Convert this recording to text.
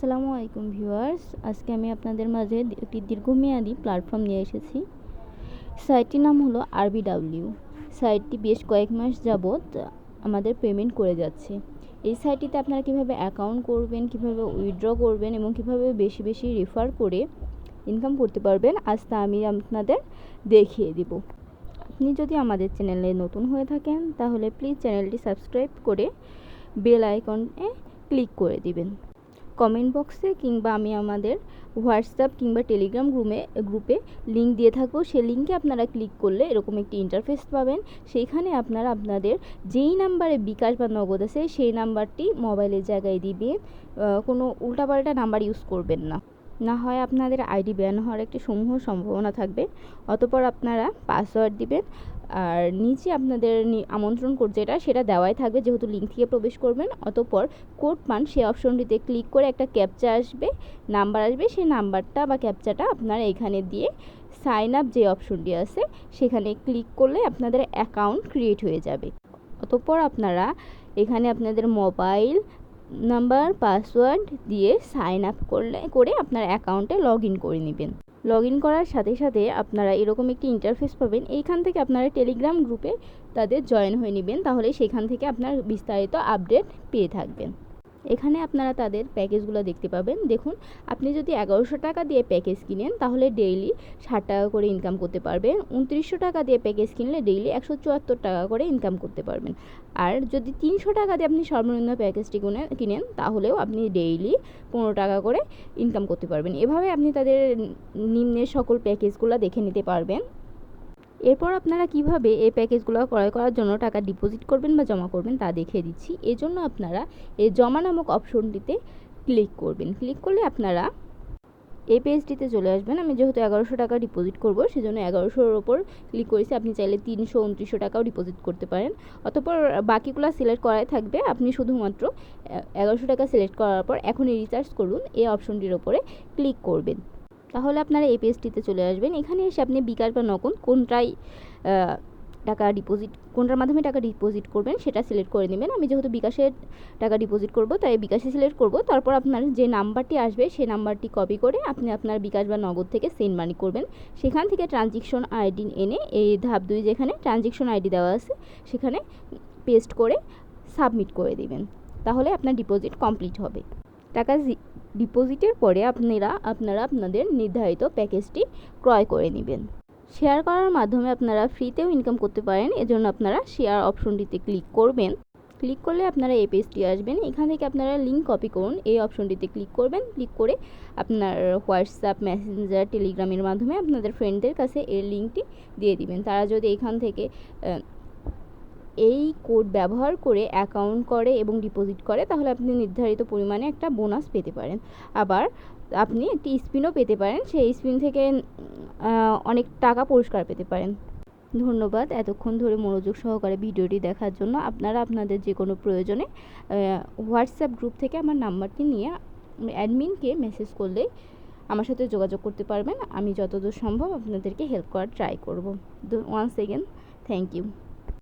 আসসালামু আলাইকুম ভিউয়ার্স। আজকে আমি আপনাদের মাঝে একটি দীর্ঘমেয়াদী প্ল্যাটফর্ম নিয়ে এসেছি। সাইটটির নাম হলো আরবিডাব্লিউ সাইটটি বেশ কয়েক মাস যাবৎ আমাদের পেমেন্ট করে যাচ্ছে। এই সাইটটিতে আপনারা কীভাবে অ্যাকাউন্ট করবেন, কীভাবে উইথড্র করবেন এবং কীভাবে বেশি বেশি রেফার করে ইনকাম করতে পারবেন, আজ তা আমি আপনাদের দেখিয়ে দিব। আপনি যদি আমাদের চ্যানেলে নতুন হয়ে থাকেন, তাহলে প্লিজ চ্যানেলটি সাবস্ক্রাইব করে বেল আইকনে ক্লিক করে দিবেন। কমেন্ট বক্সে কিংবা আমি আমাদের হোয়াটসঅ্যাপ কিংবা টেলিগ্রাম গ্রুপে গ্রুপে লিঙ্ক দিয়ে থাকব। সেই লিঙ্কে আপনারা ক্লিক করলে এরকম একটি ইন্টারফেস পাবেন। সেইখানে আপনারা আপনাদের যেই নাম্বারে বিকাশ বা নগদ আছে, সেই নাম্বারটি মোবাইলের জায়গায় দিবেন। কোনো উল্টাপাল্টা নাম্বার ইউজ করবেন না। না হয় আপনাদের আইডি ব্যান হওয়ার একটি সমূহ সম্ভাবনা থাকবে। অতপর আপনারা পাসওয়ার্ড দিবেন আর নিচে আপনাদের আমন্ত্রণ কোড যেটা, সেটা দেওয়াই থাকবে যেহেতু লিঙ্ক থেকে প্রবেশ করবেন। অতপর কোড পান সেই অপশনটিতে ক্লিক করে একটা ক্যাপচা আসবে নাম্বার আসবে, সেই নাম্বারটা বা ক্যাপচাটা আপনারা এখানে দিয়ে সাইন আপ যে অপশনটি আছে, সেখানে ক্লিক করলে আপনাদের অ্যাকাউন্ট ক্রিয়েট হয়ে যাবে। অতপর আপনারা এখানে আপনাদের মোবাইল নাম্বার, পাসওয়ার্ড দিয়ে সাইন আপ করলে, করে আপনার অ্যাকাউন্টে লগ ইন করে নেবেন। লগ ইন করার সাথে সাথে আপনারা এরকম একটি ইন্টারফেস পাবেন। এইখান থেকে আপনারা টেলিগ্রাম গ্রুপে তাদের জয়েন হয়ে নেবেন। তাহলে সেখান থেকে আপনার বিস্তারিত আপডেট পেয়ে থাকবেন। এখানে আপনারা তাদের প্যাকেজগুলো দেখতে পাবেন। দেখুন, আপনি যদি এগারোশো টাকা দিয়ে প্যাকেজ কিনেন, তাহলে ডেইলি ষাট টাকা করে ইনকাম করতে পারবেন। উনত্রিশশো টাকা দিয়ে প্যাকেজ কিনলে ডেইলি একশো চুয়াত্তর টাকা করে ইনকাম করতে পারবেন। আর যদি তিনশো টাকা দিয়ে আপনি সর্বনিম্ন প্যাকেজটি কিনে কিনেন, তাহলেও আপনি ডেইলি পনেরো টাকা করে ইনকাম করতে পারবেন। এভাবে আপনি তাদের নিম্নের সকল প্যাকেজগুলো দেখে নিতে পারবেন। এরপর আপনারা কীভাবে এই প্যাকেজগুলো ক্রয় করার জন্য টাকা ডিপোজিট করবেন বা জমা করবেন তা দেখিয়ে দিচ্ছি। এজন্য আপনারা এই জমা নামক অপশনটিতে ক্লিক করবেন। ক্লিক করলে আপনারা এই পেজটিতে চলে আসবেন। আমি যেহেতু এগারোশো টাকা ডিপোজিট করব, সেজন্য এগারোশোর ওপর ক্লিক করেছি আপনি চাইলে তিনশো উনত্রিশশো টাকাও ডিপোজিট করতে পারেন। অতপর বাকিগুলো সিলেক্ট করাই থাকবে। আপনি শুধুমাত্র এগারোশো টাকা সিলেক্ট করার পর এখনই রিচার্জ করুন। এই অপশনটির ওপরে ক্লিক করবেন। তাহলে আপনারা এই পেজটিতে চলে আসবেন। এখানে এসে আপনি বিকাশ বা নগদ কোনটাই টাকা ডিপোজিট কোনটার মাধ্যমে টাকা ডিপোজিট করবেন সেটা সিলেক্ট করে নেবেন। আমি যেহেতু বিকাশের টাকা ডিপোজিট করব, তাই বিকাশে সিলেক্ট করব। তারপর আপনার যে নাম্বারটি আসবে সেই নাম্বারটি কপি করে আপনি আপনার বিকাশ বা নগদ থেকে সেন্ড মানি করবেন। সেখান থেকে ট্রানজেকশন আইডি এনে, এই ধাপ দুই যেখানে ট্রানজেকশন আইডি দেওয়া আছে, সেখানে পেস্ট করে সাবমিট করে দেবেন। তাহলে আপনার ডিপোজিট কমপ্লিট হবে। টাকা ডিপোজিটের পরে আপনারা আপনারা আপনাদের নির্ধারিত প্যাকেজটি ক্রয় করে নেবেন। শেয়ার করার মাধ্যমে আপনারা ফ্রিতেও ইনকাম করতে পারেন, এজন্য আপনারা শেয়ার অপশনটিতে ক্লিক করবেন। ক্লিক করলে আপনারা এই পেজটি আসবেন। এখান থেকে আপনারা লিঙ্ক কপি করুন। এই অপশনটিতে ক্লিক করবেন। ক্লিক করে আপনার হোয়াটসঅ্যাপ, মেসেঞ্জার, টেলিগ্রামের মাধ্যমে আপনাদের ফ্রেন্ডদের কাছে এর লিঙ্কটি দিয়ে দিবেন। তারা যদি এখান থেকে এই কোড ব্যবহার করে অ্যাকাউন্ট করে এবং ডিপোজিট করে, তাহলে আপনি নির্ধারিত পরিমাণে একটা বোনাস পেতে পারেন। আবার আপনি একটি স্পিনও পেতে পারেন, সেই স্পিন থেকে অনেক টাকা পুরস্কার পেতে পারেন। ধন্যবাদ এতক্ষণ ধরে মনোযোগ সহকারে ভিডিওটি দেখার জন্য। আপনারা আপনাদের যে কোনো প্রয়োজনে হোয়াটসঅ্যাপ গ্রুপ থেকে আমার নাম্বারটি নিয়ে অ্যাডমিনকে মেসেজ করলেই আমার সাথে যোগাযোগ করতে পারবেন। আমি যতদূর সম্ভব আপনাদেরকে হেল্প করার ট্রাই করব। Once again thank you